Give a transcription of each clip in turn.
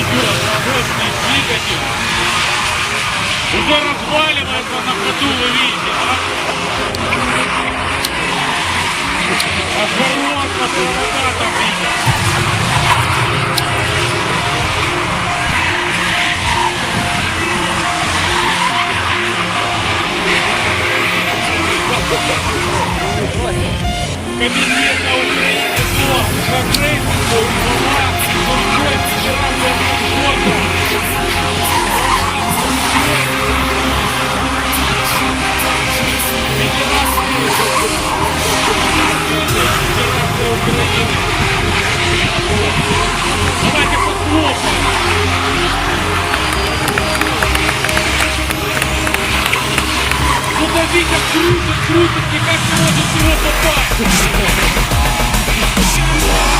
идет мощный двигатель. Уже разваливается на ходу, вы видите, да? Разворот по поворотам видите. Кабинет на Украине, но закрыт, крутит, крутит, никак не может в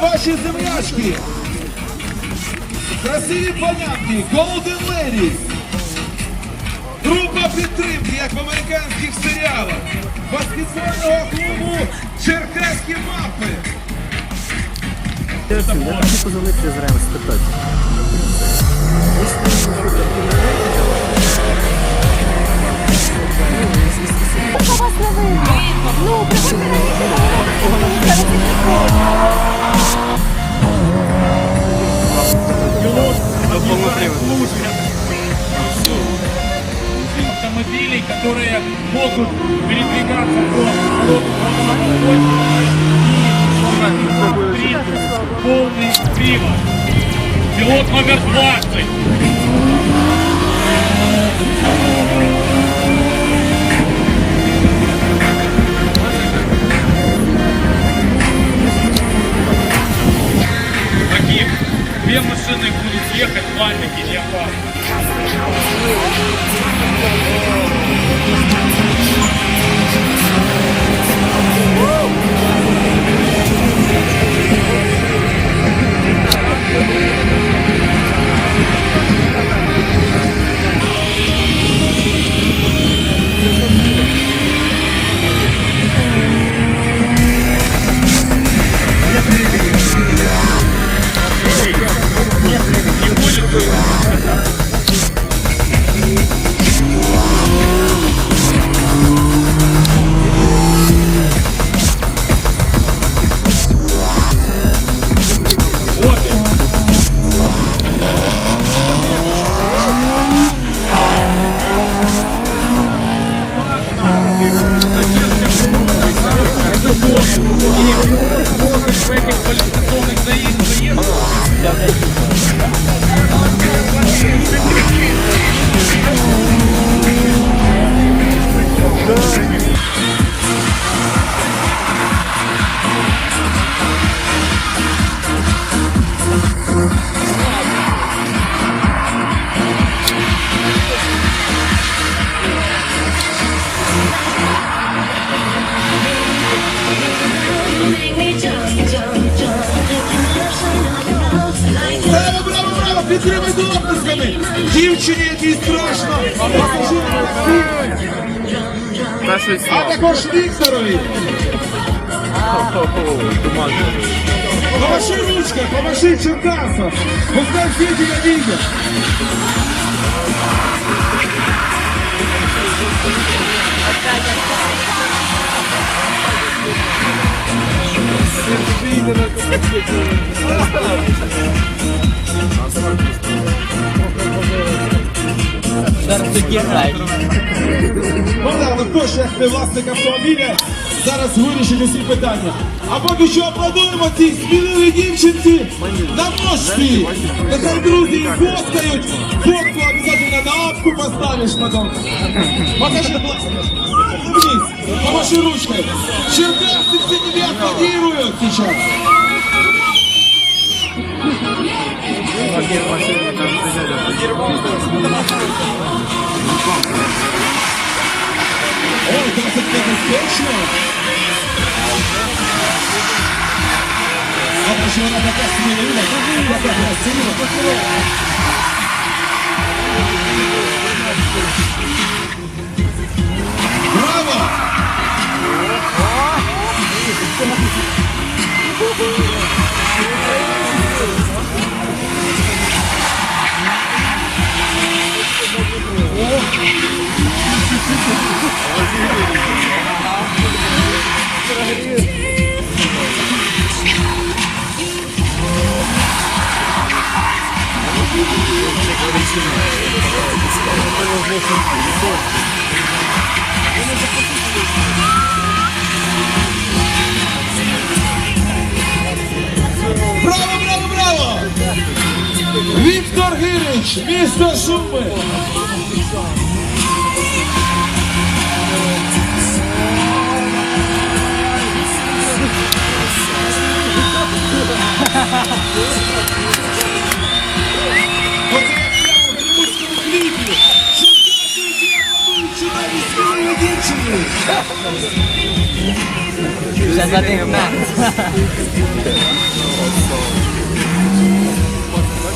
ваші землячки. Красиві панянки, Golden Ladies. Група підтримки, як в американських серіалах. Баскетбольного клубу Черкаські мапи. Позвонити зремо спитати. Ну, автомобилей, которые могут передвигаться по полный привод. Пилот номер 20. Две машины будут ехать, леопард. в Підтримайте оплесками! Дівчині, якій страшно! А пасажирам Та щось а також Вікторові! туман. Помаши ручкой, помаши Черкасов. Пускай все тебя видят. Богдан, ну хто ж як не власник автомобіля зараз вирішить усі питання. А поки що аплодуємо цій сміливій дівчинці на ножці. Нехай друзі її фоткають. Фотку обов'язково на апку поставиш потом. Покажи, будь ласка. Вниз. Помаши ручкой. Черкасцы все тебе аплодируют ihtişam. Orta futbolu Koçman. Savaşıyor Atatürk'ün önüne. Atatürk'ün önüne. Браво, браво, браво! Віктор Гирич, місто Шуми. Оце як прямо